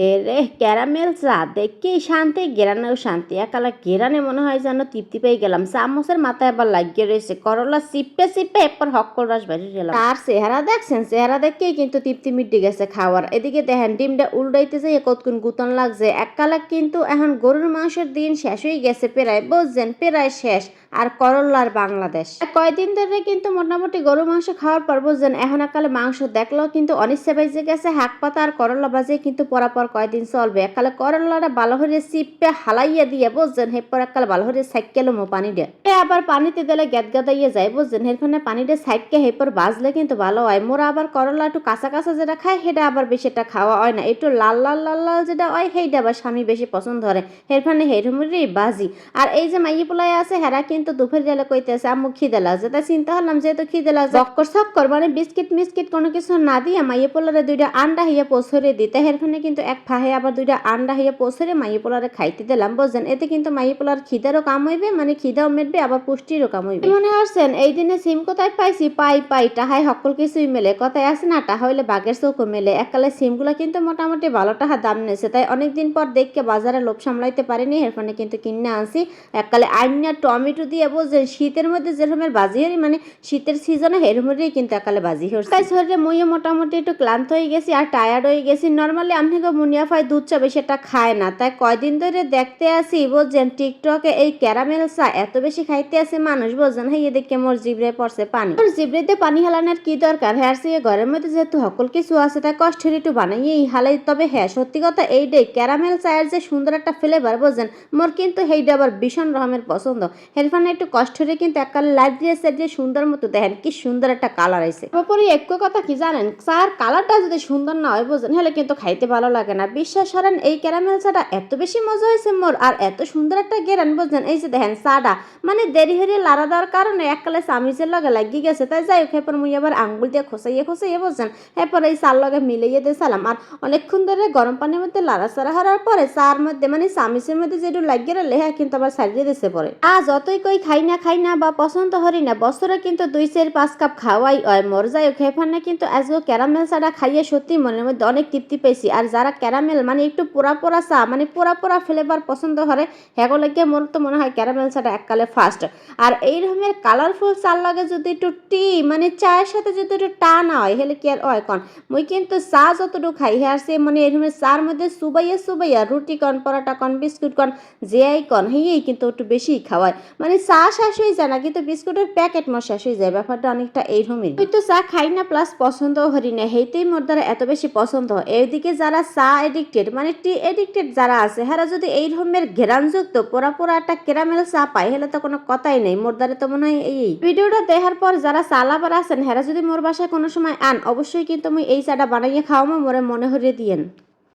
হেরে ক্যারামেল চা দেখেই শান্তি, গেরানেও শান্তি। একালা গেরানে মনে হয় যেন তৃপ্তি পেয়ে গেলাম। চামচের মাথায় আবার লাগিয়ে রয়েছে। করলা চিপে চিপে এরপর হক্কল রস বেরিয়ে গেলাম। তার চেহারা দেখছেন? চেহারা দেখেই কিন্তু তৃপ্তি মিটে গেছে খাওয়ার। এদিকে দেখেন, ডিমটা উল্টাইতে যাই কতক্ষণ গুতন লাগছে। এককালা কিন্তু এখন গরুর মাংসের দিন শেষ হয়ে গেছে, প্রায় বুঝছেন, প্রায় শেষ। আর করল্লার বাংলাদেশ। কয়দিন ধরে কিন্তু মোটামুটি গরু মাংস খাওয়ার পর বুঝছেন এখন একালে মাংস দেখলেও কিন্তু অনিচ্ছা বেজে গেছে, হাক পাতা আর করলা বাজে কিন্তু পরাপর কয়দিন চলবে। একালে করলাটা ভালো চিপে হালাইয়া দিয়ে বুঝছেন, হেরপর একালে ভালো হয়ে সাইকেলো মো পানি দিয়ে এ আবার পানিতে দিলে গ্যাদ গাদাইয়ে যায় বুঝছেন এরখানে পানিটা সাইডকে হেরপর বাজলে কিন্তু ভালো হয়। মোরা আবার করলা একটু কাঁচা কাঁচা যেটা খায়, সেটা আবার বেশি একটা খাওয়া হয় না। একটু লাল লাল লাল লাল যেটা হয়, সেইটা আবার স্বামী বেশি পছন্দ করে। এরখানে হেরুমুরি বাজি আর এই যে মাইয়ে পোলাই আছে, হেরা কিন্তু দুপুর গেলে কইতেছে, আম্মু খিদে লাগছে। তাই চিন্তা করলাম যেহেতু খিদে লাগছে চক্কর চক্কর মানে বিস্কিট মিস্কিট কোনো কিছু না দিয়ে মাইয়ে পোলারে দুইটা আন্ডা হইয়া পছরে দিতে। হেরখানে কিন্তু এক ফাহে আবার দুইটা আন্ডা হইয়া পছরে মাইয়ে পোলারে খাইতে দিলাম, বুঝছেন? এতে কিন্তু মাইয়ে পোলার খিদারও কাম হইবে মানে খিদাও মেটবে, আবার পুষ্টিরও কাম হইবে। মনে হচ্ছেন এই দিনে সিম কোথায় পাইছি? পাই পাই টাহাই সকল কিছুই মেলে। কথায় আছে না, টাহা হইলে বাঘের চৌকো মেলে। এককালে সিমগুলো কিন্তু মোটামুটি ভালো টাকা দাম নিয়েছে, তাই অনেকদিন পর দেখকে বাজারে লোভ সামলাইতে পারিনি এরখানে কিন্তু কিনে আনছি। এককালে আইনা টমেটো দিয়ে বুঝছেন শীতের মধ্যে যেরকমের বাজি হরি মানে শীতের সিজনে হেরমরেই কিন্তু একালে বাজি হচ্ছে তাই শরীরে মুইও মোটামুটি একটু ক্লান্ত হয়ে গেছি আর টায়ার্ড হয়ে গেছি। নর্মালি আমি মুনিয়া ফাই দুধ চা বেশি খায় না। তাই কয়দিন ধরে দেখতে আসি বুঝছেন টিকটকে এই ক্যারামেল চা এত বেশি খাইতে আসে মানুষ, বুঝছেন? হ্যাঁ এদিকে মোর জিবরে পড়ছে পানি। মোর জিবরেতে পানি হেলানোর কি দরকার? হ্যাঁ সে ঘরের মধ্যে যেহেতু সকল কিছু আছে, তাই কষ্টের একটু বানাইয়েই হালাই, তবে হ্যাঁ সত্যি কথা এই ডে ক্যারামেল চায়ের যে সুন্দর একটা ফ্লেভার বুঝছেন? মোর কিন্তু সেইটা আবার ভীষণ রকমের পছন্দ। হেরফানে একটু কষ্ট হলে কিন্তু এককালে লাইট দিয়ে সেট দিয়ে সুন্দর মতো দেখেন কি সুন্দর একটা কালার আছে তারপরে একটু কথা কি জানেন? চার কালারটা যদি সুন্দর না হয় বুঝেন হলে কিন্তু খাইতে ভালো লাগে না। বিশ্বাস করেন, এই ক্যারামেল চাটা এত বেশি মজা হয়েছে মোর, আর এত সুন্দর একটা গেরান বুঝছেন এই যে দেখেন চাটা। মানে দেরি হেরি লাড়া দেওয়ার কারণে এক কালে চামিচের লগে লাগি গেছে। তাই যাই হোক, এরপর মুই আবার আঙ্গুল দিয়ে খোসাইয়ে খোসাইয়ে বুঝছেন এরপর এই চার লগে মিলাইয়ে দিয়ে সালাম। আর অনেকক্ষণ ধরে গরম পানির মধ্যে লাড়া চাড়া হওয়ার পরে চার মধ্যে মানে চামিচের মধ্যে যেটু লাগিয়ে রইলে হ্যাঁ কিন্তু আবার সারিয়ে দিতে পরে। আর যতই কই খাই না খাই না বা পছন্দ হরি না, বছরে কিন্তু দুই চার পাঁচ কাপ খাওয়াই হয় মর যাই হোক এখানে কিন্তু আজকে ক্যারামেল চাটা খাইয়ে সত্যি মনের মধ্যে অনেক তৃপ্তি পেয়েছি আর যারা ক্যারামেল মানে একটু পোড়া পোড়া চা মানে পোড়া পোড়া ফ্লেভার পছন্দ করে হেগুলোকে মোর তো মনে হয় ক্যারামেল চাটা এককালে ফার্স্ট আর এই রকমের কালারফুল চার লাগে যদি একটু টি মানে চায়ের সাথে যদি একটু টা না হয় হেলে কি আর হয় কন মুই কিন্তু চা যতটুকু খাই হ্যাঁ সে মানে এরকমের চার মধ্যে সুবাইয়া সুবাইয়া রুটি কন পরোটা কন বিস্কুট কন যে আই কন হেয়েই কিন্তু একটু বেশি খাওয়ায় মানে চা শেষ হয়ে যায় না, কিন্তু বিস্কুটের প্যাকেট মো শেষ হয়ে যায় ব্যাপারটা অনেকটা এইরকমই তুই তো চা খাই না প্লাস পছন্দও হরি না হেইতেই মোর দ্বারা এত বেশি পছন্দ এইদিকে যারা চা এডিক্টেড মানে টি এডিক্টেড যারা আছে হ্যাঁ যদি এই রকমের ঘেরানযুক্ত পোড়া পোড়া একটা ক্যারামেল চা পায়, হলে তো কোনো কথাই নেই মোর দ্বারা তো মনে হয় এই। ভিডিওটা দেখার পর যারা চালাবার আছেন হ্যাঁ যদি মোর বাসায় কোনো সময় আন অবশ্যই কিন্তু আমি এই চাটা বানাইয়ে খাওয়ামো মোরে মনে হরিয়ে দিয়েন।